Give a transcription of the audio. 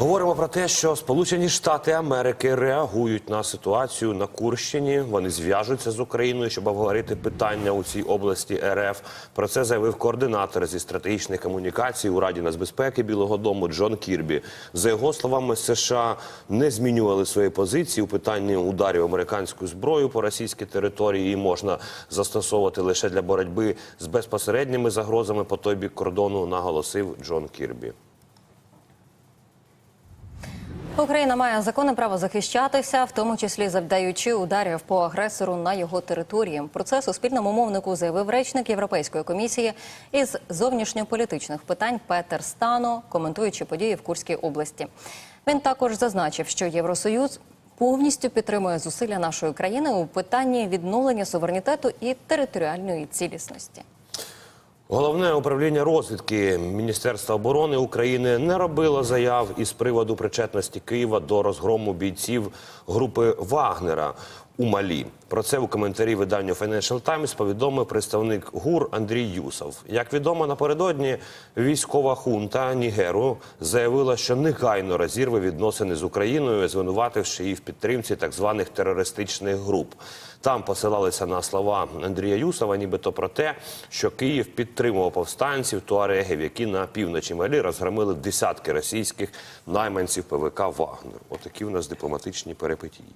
Говоримо про те, що Сполучені Штати Америки реагують на ситуацію на Курщині. Вони зв'яжуться з Україною, щоб обговорити питання у цій області РФ. Про це заявив координатор зі стратегічних комунікацій у Раді нацбезпеки Білого Дому Джон Кірбі. За його словами, США не змінювали свої позиції у питанні ударів американською зброєю по російській території. і можна застосовувати лише для боротьби з безпосередніми загрозами по той бік кордону, наголосив Джон Кірбі. Україна має законне право захищатися, в тому числі завдаючи ударів по агресору на його території. Про це суспільному мовнику заявив речник Європейської комісії із зовнішньополітичних питань Петер Стано, коментуючи події в Курській області. Він також зазначив, що Євросоюз повністю підтримує зусилля нашої країни у питанні відновлення суверенітету і територіальної цілісності. Головне управління розвідки Міністерства оборони України не робило заяв із приводу причетності Києва до розгрому бійців групи Вагнера у Малі. Про це у коментарі виданню Financial Times повідомив представник ГУР Андрій Юсов. Як відомо, напередодні військова хунта Нігеру заявила, що негайно розірве відносини з Україною, звинувативши її в підтримці так званих терористичних груп. Там посилалися на слова Андрія Юсова, нібито про те, що Київ підтримував повстанців туарегів, які на півночі Малі розгромили десятки російських найманців ПВК Вагнер. Отакі у нас дипломатичні перипетії.